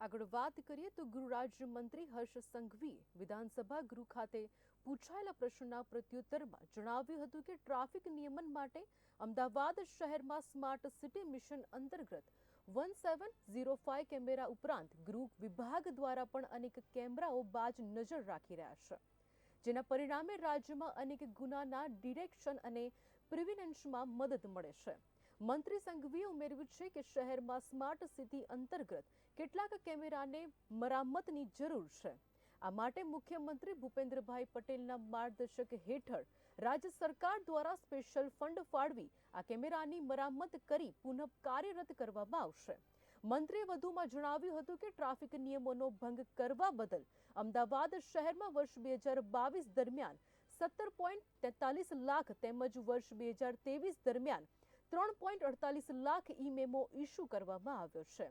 આગળ વાત કરીએ તો ગૃહ રાજ્યમંત્રી હર્ષ સંઘવીએ વિધાનસભા ગૃહ ખાતે પૂછાયેલા પ્રશ્નના પ્રત્યુત્તરમાં જણાવ્યું હતું કે ટ્રાફિક નિયમન માટે અમદાવાદ શહેરમાં સ્માર્ટ સિટી મિશન અંતર્ગત one seven zero five camera ઉપરાંત ગૃહ વિભાગ દ્વારા પણ અનેક કેમેરાઓ બાજ નજર રાખી રહ્યા છે. જેના પરિણામે રાજ્યમાં અનેક ગુનાના ડિરેક્શન અને પ્રિવિનેન્સમાં મદદ મળે છે. મંત્રી સંઘવીએ ઉમેર્યું છે કે શહેરમાં સ્માર્ટ સિટી અંતર્ગત કેટલાક કેમેરાને મરામતની જરૂર છે. આ માટે મુખ્યમંત્રી ભૂપેન્દ્રભાઈ પટેલના માર્ગદર્શક હેઠળ રાજ્ય સરકાર દ્વારા સ્પેશિયલ ફંડ ફાળવી આ કેમેરાની મરામત કરી પુનઃ કાર્યરત કરવામાં આવશે. મંત્રીએ વધુમાં જણાવ્યું હતું કે ટ્રાફિક નિયમોનો ભંગ કરવા બદલ અમદાવાદ શહેરમાં વર્ષ બે હજાર બાવીસ દરમિયાન સત્તર પોઈન્ટ તેતાલીસ લાખ તેમજ વર્ષ બે હજાર તેવીસ દરમિયાન ત્રણ પોઈન્ટ અડતાલીસ લાખ ઈ મેમો ઇસ્યુ કરવામાં આવ્યો છે.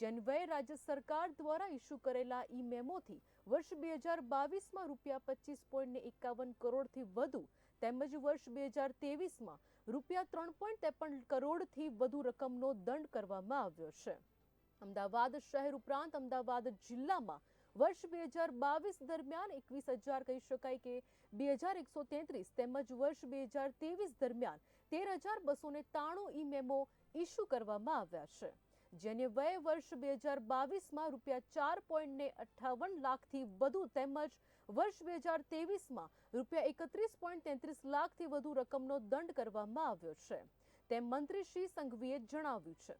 જેન્વયે રાજ્ય સરકાર દ્વારા ઇસ્યુ કરેલા ઈ મેમોથી વર્ષ બે હજાર બાવીસમાં રૂપિયા પચીસ પોઈન્ટ એકાવન કરોડથી વધુ તેમજ વર્ષ બે હજાર ત્રેવીસમાં રૂપિયા ત્રણ પોઈન્ટ ત્રેપન કરોડથી વધુ રકમનો દંડ કરવામાં આવ્યો છે. અમદાવાદ શહેર ઉપરાંત અમદાવાદ જિલ્લામાં વર્ષ બે હજાર બાવીસ દરમિયાન એકવીસ હજાર કહી શકાય કે બે હજાર એકસો તેત્રીસ તેમજ વર્ષ બે હજાર ત્રેવીસ દરમિયાન તેર હજાર બસો ને ત્રાણું ઈ મેમો ઇસ્યુ કરવામાં આવ્યા છે, જેને વય વર્ષ બે હજાર બાવીસમાં રૂપિયા ચાર પોઈન્ટ ને અઠ્ઠાવન લાખથી વધુ તેમજ વર્ષ બે હજાર ત્રેવીસમાં રૂપિયા એકત્રીસ પોઈન્ટ તેત્રીસ લાખથી વધુ રકમનો દંડ કરવામાં આવ્યો છે, તેમ મંત્રી શ્રી સંઘવીએ જણાવ્યું છે.